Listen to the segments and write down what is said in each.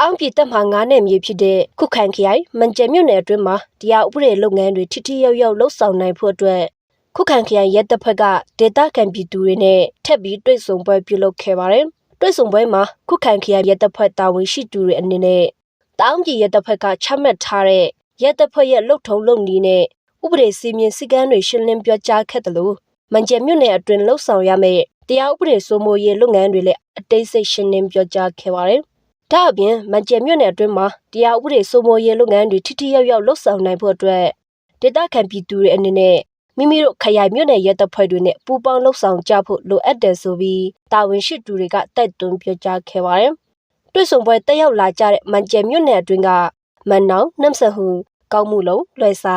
အောင်ပြည်တပ်မှ9နယ်မြေဖြစ်တဲ့ခုခံခရိုင်မန်ကျဲမြို့နယ်အတွင်းမှာတရားဥပဒေလုပ်ငန်းတွေထိထိရောက်ရောက်လှုပ်ဆောင်နိုင်ဖို့အတွက်ခုခံခရိုင်ရဲတပ်ဖွဲ့ကဒေသခံပြည်သူတွေနဲ့ထက်ပြီးတွေ့ဆုံပွဲပြုလုပ်ခဲ့ပါတယ်။တွေ့ဆုံပွဲမှာခုခံခရိုင်ရဲတပ်ဖွဲ့တာဝန်ရှိသူတွေအနေနဲ့တောင်ပြည်ရဲတပ်ဖွဲ့ကချမှတ်ထားတဲ့ရဲတပ်ဖွဲ့ရဲ့လှုပ်ထုံးလုပ်နည်းနဲ့ဥပဒေစည်းမျဉ်းစည်းကမ်းတွေရှင်းလင်းပြောကြားခဲ့တယ်လို့မန်ကျဲမြို့နယ်အတွင်းလှုပ်ဆောင်ရမယ့်တရားဥပဒေစိုးမိုးရေးလုပ်ငန်းတွေလည်းအတိတ်စိတ်ရှင်းလင်းပြောကြားခဲ့ပါတယ်။ ဒါအပြင်မန်ကျဲမြို့နယ်အတွင်းမှာတရားဥပဒေစိုးမိုးရေးလုပ်ငန်းတွေထိထိရောက်ရောက်လှုပ်ဆောင်နိုင်ဖို့အတွက်ဒေသခံပြည်သူတွေအနေနဲ့မိမိတို့ခရိုင်မြို့နယ်ရဲတပ်ဖွဲ့တွေနဲ့ပူးပေါင်းလှုပ်ဆောင်ကြဖို့လိုအပ်တယ်ဆိုပြီးတာဝန်ရှိသူတွေကတိုက်တွန်းပြောကြားခဲ့ပါတယ်။တွေ့ဆုံပွဲတက်ရောက်လာကြတဲ့မန်ကျဲမြို့နယ်အတွင်းကမန်နောင်နှမ်ဆဟူကောင်းမှုလုံးလွယ်စာ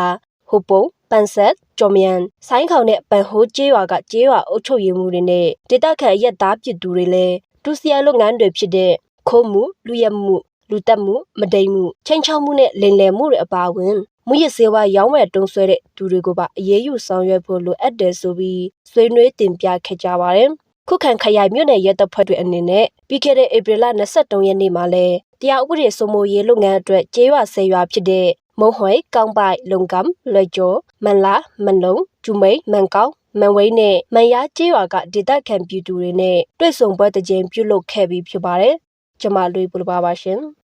ဟိုပုံပန်ဆက်ကျော်မြန်ဆိုင်းခေါင်နဲ့ပန်ဟိုးကျေးရွာကကျေးရွာအုပ်ချုပ်ရေးမှုတွေနဲ့ဒေသခံရက်သားပြည်သူတွေလည်းဒုစရိုက်လုပ်ငန်းတွေဖြစ်တဲ့ ခိုးမှုလူရက်မှုလူတက်မှုမဒိန်မှုချင်းချောက်မှုနဲ့လိန်လယ်မှုတွေအပါအဝင်မူရစေဝါရောင်းဝယ်တုံးဆွဲတဲ့သူတွေကိုပါအရေးယူဆောင်ရွက်ဖို့လိုအပ်တယ်ဆိုပြီးဆွေးနွေးတင်ပြခဲ့ကြပါတယ်။ခုခံခရိုင်မြို့နယ်ရဲတပ်ဖွဲ့တွေအနေနဲ့ပြီးခဲ့တဲ့ဧပြီလ23ရက်နေ့မှာလဲတရားဥပဒေစိုးမိုးရေးလုပ်ငန်းအတွက်ကျေးရွာဆယ်ရွာဖြစ်တဲ့မုံဟွေကောင်းပိုက်လုံကမ်လွယ်ကျော်မန်လာမန်လုံကျူမိတ်မန်ကောင်းမန်ဝိန်းနဲ့မန်ရကျေးရွာကဒေသခံပြည်သူတွေနဲ့တွေ့ဆုံပွဲတစ်ကြိမ်ပြုလုပ်ခဲ့ပြီးဖြစ်ပါတယ်။ ကျမလွေပူပါပါရှင်။